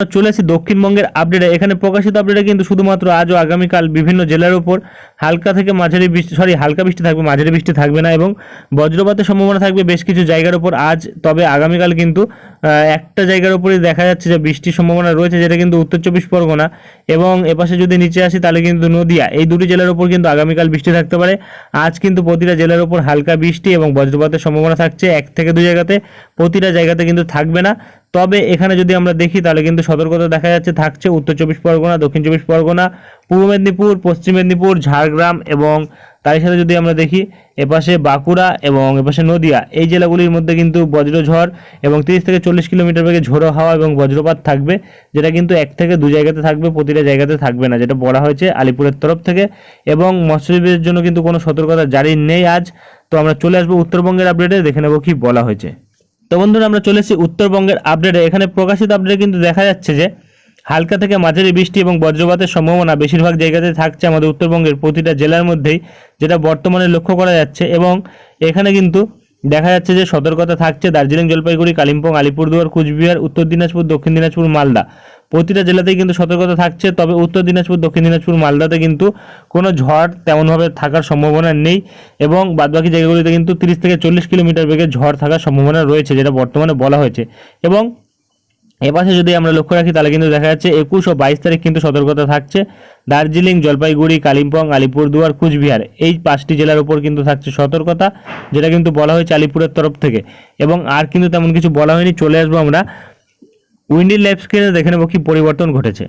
চলে আসি দক্ষিণবঙ্গের আপডেটে এখানে প্রকাশিত আপডেটে কিন্তু শুধুমাত্র আজ ও আগামীকাল বিভিন্ন জেলার উপর হালকা থেকে মাঝারি বৃষ্টি সরি হালকা বৃষ্টি থাকবে, মাঝারি বৃষ্টি থাকবে না এবং বজ্রপাতের সম্ভাবনা থাকবে বেশ কিছু জায়গার উপর। আজ, তবে আগামীকাল কিন্তু একটা জায়গার উপরেই দেখা যাচ্ছে যে বৃষ্টির সম্ভাবনা রয়েছে, যেটা কিন্তু উত্তর চব্বিশ পরগনা এবং এপাশে যদি নিচে আসি তাহলে কিন্তু নদিয়া। এই দুটি জেলার উপর কিন্তু আগামীকাল বৃষ্টি থাকতে পারে। আজ কিন্তু প্রতিটা জেলার উপর হালকা বৃষ্টি এবং বজ্রপাতের সম্ভাবনা থাকছে এক থেকে দুই জায়গাতে। প্রতিটা জায়গাতে কিন্তু থাকবে না। তবে এখানে যদি আমরা দেখি তাহলে কিন্তু সতর্কতা দেখা যাচ্ছে, থাকছে উত্তর চব্বিশ পরগনা, দক্ষিণ চব্বিশ পরগনা, পূর্ব মেদিনীপুর, পশ্চিম মেদিনীপুর, ঝাড়গ্রাম এবং তারই সাথে যদি আমরা দেখি, এপাশে বাঁকুড়া এবং এপাশে নদিয়া, এই জেলাগুলির মধ্যে কিন্তু বজ্রঝড় এবং তিরিশ থেকে চল্লিশ কিলোমিটার বেগে ঝোড়ো হাওয়া এবং বজ্রপাত থাকবে, যেটা কিন্তু এক থেকে দু জায়গাতে থাকবে, প্রতিটা জায়গাতে থাকবে না, যেটা বলা হয়েছে আলিপুরের তরফ থেকে। এবং মৎস্যজীবীদের জন্য কিন্তু কোনো সতর্কতা জারি নেই আজ। তো আমরা চলে আসব উত্তরবঙ্গের আপডেটে দেখে নেব কি বলা হয়েছে। তো বন্ধুরা, আমরা চলে এসেছি উত্তরবঙ্গের আপডেটে এখানে প্রকাশিত আপডেটে কিন্তু দেখা যাচ্ছে যে হালকা থেকে মাঝারি বৃষ্টি এবং বজ্রপাতের সম্ভাবনা বেশিরভাগ জায়গাতে থাকছে আমাদের উত্তরবঙ্গের প্রতিটা জেলার মধ্যেই, যেটা বর্তমানে লক্ষ্য করা যাচ্ছে এবং এখানে কিন্তু দেখা যাচ্ছে যে সতর্কতা থাকছে দার্জিলিং, জলপাইগুড়ি, কালিম্পং, আলিপুরদুয়ার, কুচবিহার, উত্তর দিনাজপুর, দক্ষিণ দিনাজপুর, মালদা। প্রতিটা জেলাতেই কিন্তু সতর্কতা থাকছে, তবে উত্তর দিনাজপুর, দক্ষিণ দিনাজপুর, মালদাতে কিন্তু কোনো ঝড় তেমনভাবে থাকার সম্ভাবনা নেই এবং বাদবাকি জায়গাগুলিতে কিন্তু তিরিশ থেকে চল্লিশ কিলোমিটার বেগে ঝড় থাকার সম্ভাবনা রয়েছে, যেটা বর্তমানে বলা হয়েছে। এবং এপাশে যদি আমরা লক্ষ্য রাখি, তাহলে কিন্তু দেখা যাচ্ছে একুশ ও বাইশ তারিখ কিন্তু সতর্কতা থাকছে। দার্জিলিং, জলপাইগুড়ি, কালিম্পং, আলিপুরদুয়ার, কুচবিহার, এই পাঁচটি জেলার উপর কিন্তু থাকছে সতর্কতা, যেটা কিন্তু বলা হয়েছে আলিপুরের তরফ থেকে। এবং আর কিন্তু তেমন কিছু বলা হয়নি, চলে আসব আমরা। উইন্ডি লাইফ দেখে নেব কি পরিবর্তন ঘটেছে।